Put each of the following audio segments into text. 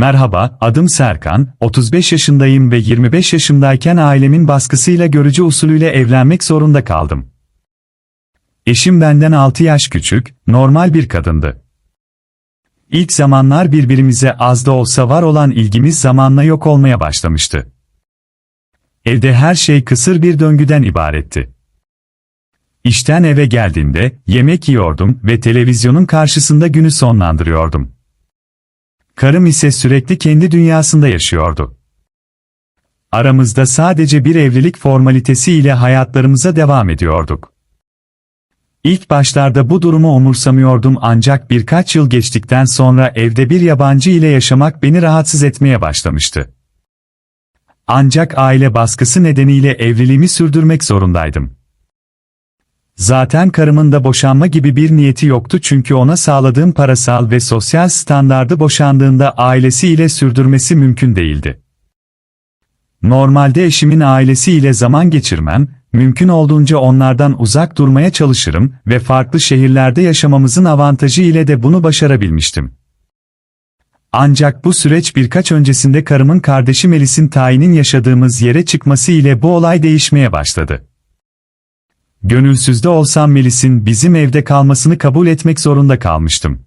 Merhaba, adım Serkan, 35 yaşındayım ve 25 yaşındayken ailemin baskısıyla görücü usulüyle evlenmek zorunda kaldım. Eşim benden 6 yaş küçük, normal bir kadındı. İlk zamanlar birbirimize az da olsa var olan ilgimiz zamanla yok olmaya başlamıştı. Evde her şey kısır bir döngüden ibaretti. İşten eve geldiğimde yemek yiyordum ve televizyonun karşısında günü sonlandırıyordum. Karım ise sürekli kendi dünyasında yaşıyordu. Aramızda sadece bir evlilik formalitesi ile hayatlarımıza devam ediyorduk. İlk başlarda bu durumu umursamıyordum ancak birkaç yıl geçtikten sonra evde bir yabancı ile yaşamak beni rahatsız etmeye başlamıştı. Ancak aile baskısı nedeniyle evliliğimi sürdürmek zorundaydım. Zaten karımın da boşanma gibi bir niyeti yoktu çünkü ona sağladığım parasal ve sosyal standardı boşandığında ailesiyle sürdürmesi mümkün değildi. Normalde eşimin ailesiyle zaman geçirmem, mümkün olduğunca onlardan uzak durmaya çalışırım ve farklı şehirlerde yaşamamızın avantajı ile de bunu başarabilmiştim. Ancak bu süreç birkaç öncesinde karımın kardeşi Melis'in tayinin yaşadığımız yere çıkması ile bu olay değişmeye başladı. Gönülsüzde olsam Melis'in bizim evde kalmasını kabul etmek zorunda kalmıştım.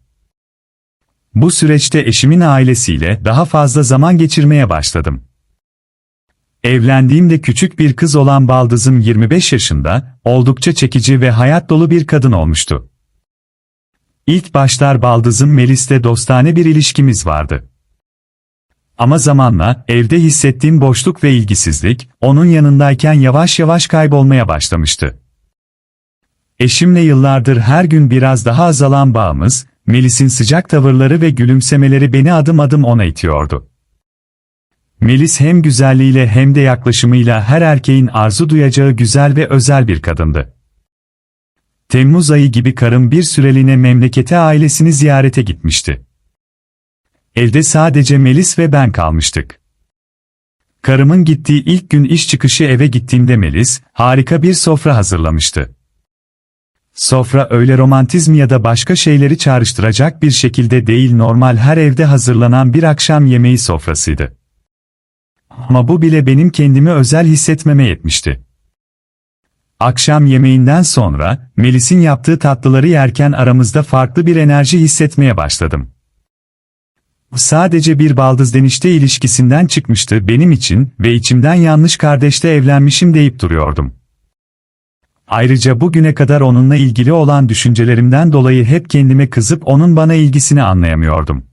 Bu süreçte eşimin ailesiyle daha fazla zaman geçirmeye başladım. Evlendiğimde küçük bir kız olan baldızım 25 yaşında, oldukça çekici ve hayat dolu bir kadın olmuştu. İlk başlar baldızım Melis'le dostane bir ilişkimiz vardı. Ama zamanla, evde hissettiğim boşluk ve ilgisizlik, onun yanındayken yavaş yavaş kaybolmaya başlamıştı. Eşimle yıllardır her gün biraz daha azalan bağımız, Melis'in sıcak tavırları ve gülümsemeleri beni adım adım ona itiyordu. Melis hem güzelliğiyle hem de yaklaşımıyla her erkeğin arzu duyacağı güzel ve özel bir kadındı. Temmuz ayı gibi karım bir süreliğine memlekete ailesini ziyarete gitmişti. Evde sadece Melis ve ben kalmıştık. Karımın gittiği ilk gün iş çıkışı eve gittiğimde Melis, harika bir sofra hazırlamıştı. Sofra öyle romantizm ya da başka şeyleri çağrıştıracak bir şekilde değil normal her evde hazırlanan bir akşam yemeği sofrasıydı. Ama bu bile benim kendimi özel hissetmeme yetmişti. Akşam yemeğinden sonra, Melis'in yaptığı tatlıları yerken aramızda farklı bir enerji hissetmeye başladım. Bu sadece bir baldız denişte ilişkisinden çıkmıştı benim için ve içimden yanlış kardeşte evlenmişim deyip duruyordum. Ayrıca bugüne kadar onunla ilgili olan düşüncelerimden dolayı hep kendime kızıp onun bana ilgisini anlayamıyordum.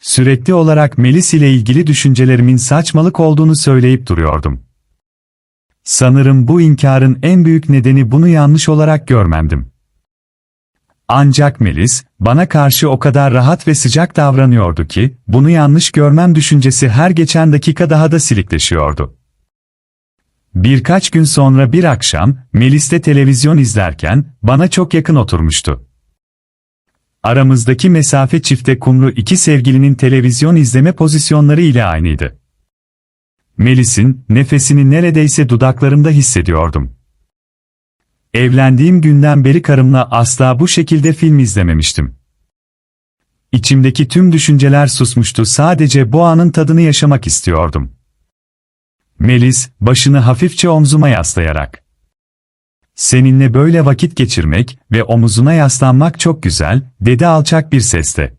Sürekli olarak Melis ile ilgili düşüncelerimin saçmalık olduğunu söyleyip duruyordum. Sanırım bu inkarın en büyük nedeni bunu yanlış olarak görmemdim. Ancak Melis, bana karşı o kadar rahat ve sıcak davranıyordu ki, bunu yanlış görmem düşüncesi her geçen dakika daha da silikleşiyordu. Birkaç gün sonra bir akşam, Melis'te televizyon izlerken, bana çok yakın oturmuştu. Aramızdaki mesafe çifte kumru iki sevgilinin televizyon izleme pozisyonları ile aynıydı. Melis'in nefesini neredeyse dudaklarımda hissediyordum. Evlendiğim günden beri karımla asla bu şekilde film izlememiştim. İçimdeki tüm düşünceler susmuştu sadece bu anın tadını yaşamak istiyordum. Melis, başını hafifçe omzuma yaslayarak. Seninle böyle vakit geçirmek ve omuzuna yaslanmak çok güzel, dedi alçak bir sesle.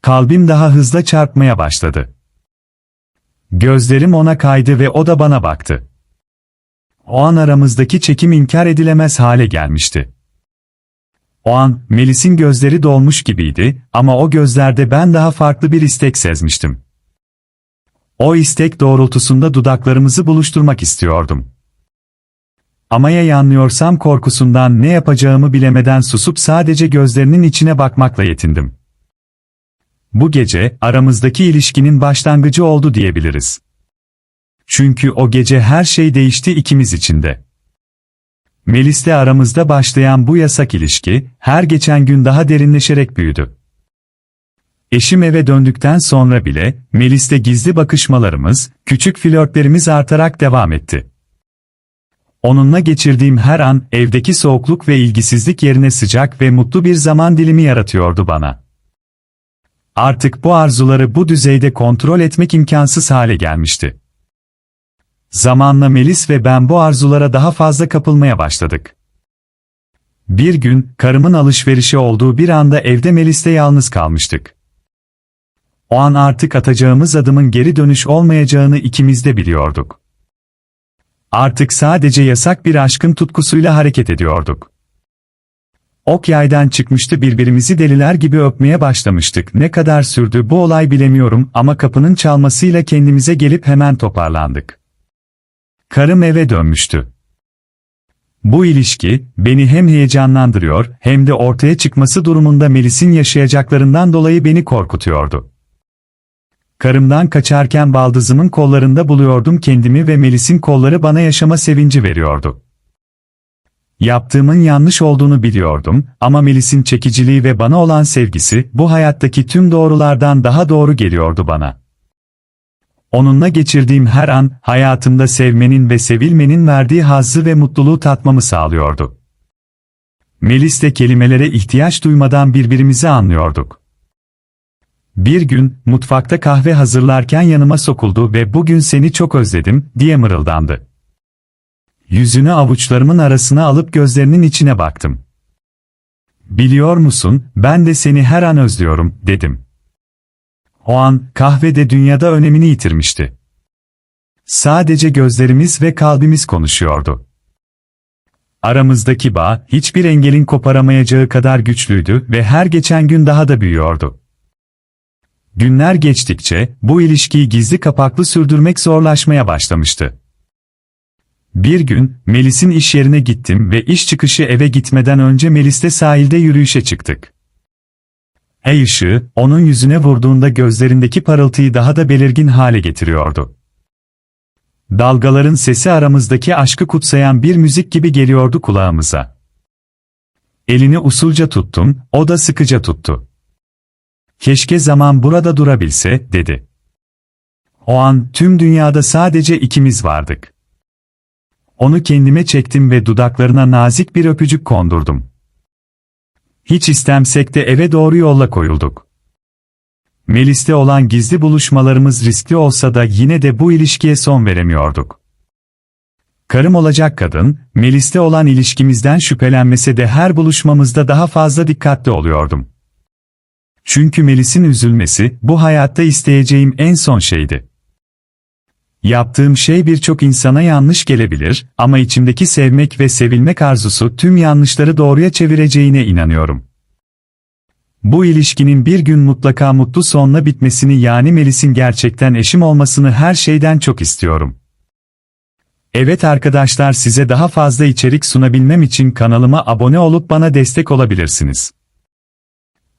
Kalbim daha hızla çarpmaya başladı. Gözlerim ona kaydı ve o da bana baktı. O an aramızdaki çekim inkar edilemez hale gelmişti. O an, Melis'in gözleri dolmuş gibiydi ama o gözlerde ben daha farklı bir istek sezmiştim. O istek doğrultusunda dudaklarımızı buluşturmak istiyordum. Ama ya yanlıyorsam korkusundan ne yapacağımı bilemeden susup sadece gözlerinin içine bakmakla yetindim. Bu gece, aramızdaki ilişkinin başlangıcı oldu diyebiliriz. Çünkü o gece her şey değişti ikimiz için de. Melis'le aramızda başlayan bu yasak ilişki, her geçen gün daha derinleşerek büyüdü. Eşim eve döndükten sonra bile, Melis'le gizli bakışmalarımız, küçük flörtlerimiz artarak devam etti. Onunla geçirdiğim her an, evdeki soğukluk ve ilgisizlik yerine sıcak ve mutlu bir zaman dilimi yaratıyordu bana. Artık bu arzuları bu düzeyde kontrol etmek imkansız hale gelmişti. Zamanla Melis ve ben bu arzulara daha fazla kapılmaya başladık. Bir gün, karımın alışverişi olduğu bir anda evde Melis'te yalnız kalmıştık. O an artık atacağımız adımın geri dönüş olmayacağını ikimiz de biliyorduk. Artık sadece yasak bir aşkın tutkusuyla hareket ediyorduk. Ok yaydan çıkmıştı birbirimizi deliler gibi öpmeye başlamıştık. Ne kadar sürdü bu olay bilemiyorum ama kapının çalmasıyla kendimize gelip hemen toparlandık. Karım eve dönmüştü. Bu ilişki, beni hem heyecanlandırıyor, hem de ortaya çıkması durumunda Melis'in yaşayacaklarından dolayı beni korkutuyordu. Karımdan kaçarken baldızımın kollarında buluyordum kendimi ve Melis'in kolları bana yaşama sevinci veriyordu. Yaptığımın yanlış olduğunu biliyordum ama Melis'in çekiciliği ve bana olan sevgisi bu hayattaki tüm doğrulardan daha doğru geliyordu bana. Onunla geçirdiğim her an, hayatımda sevmenin ve sevilmenin verdiği hazzı ve mutluluğu tatmamı sağlıyordu. Melis de kelimelere ihtiyaç duymadan birbirimizi anlıyorduk. Bir gün, mutfakta kahve hazırlarken yanıma sokuldu ve bugün seni çok özledim, diye mırıldandı. Yüzünü avuçlarımın arasına alıp gözlerinin içine baktım. Biliyor musun, ben de seni her an özlüyorum, dedim. O an, kahve de dünyada önemini yitirmişti. Sadece gözlerimiz ve kalbimiz konuşuyordu. Aramızdaki bağ, hiçbir engelin koparamayacağı kadar güçlüydü ve her geçen gün daha da büyüyordu. Günler geçtikçe, bu ilişkiyi gizli kapaklı sürdürmek zorlaşmaya başlamıştı. Bir gün, Melis'in iş yerine gittim ve iş çıkışı eve gitmeden önce Melis'te sahilde yürüyüşe çıktık. Ay ışığı, onun yüzüne vurduğunda gözlerindeki parıltıyı daha da belirgin hale getiriyordu. Dalgaların sesi aramızdaki aşkı kutsayan bir müzik gibi geliyordu kulağımıza. Elini usulca tuttum, o da sıkıca tuttu. Keşke zaman burada durabilse, dedi. O an tüm dünyada sadece ikimiz vardık. Onu kendime çektim ve dudaklarına nazik bir öpücük kondurdum. Hiç istemsek de eve doğru yolla koyulduk. Melis'te olan gizli buluşmalarımız riskli olsa da yine de bu ilişkiye son veremiyorduk. Karım olacak kadın, Melis'te olan ilişkimizden şüphelenmese de her buluşmamızda daha fazla dikkatli oluyordum. Çünkü Melis'in üzülmesi, bu hayatta isteyeceğim en son şeydi. Yaptığım şey birçok insana yanlış gelebilir ama içimdeki sevmek ve sevilmek arzusu tüm yanlışları doğruya çevireceğine inanıyorum. Bu ilişkinin bir gün mutlaka mutlu sonla bitmesini yani Melis'in gerçekten eşim olmasını her şeyden çok istiyorum. Evet arkadaşlar size daha fazla içerik sunabilmem için kanalıma abone olup bana destek olabilirsiniz.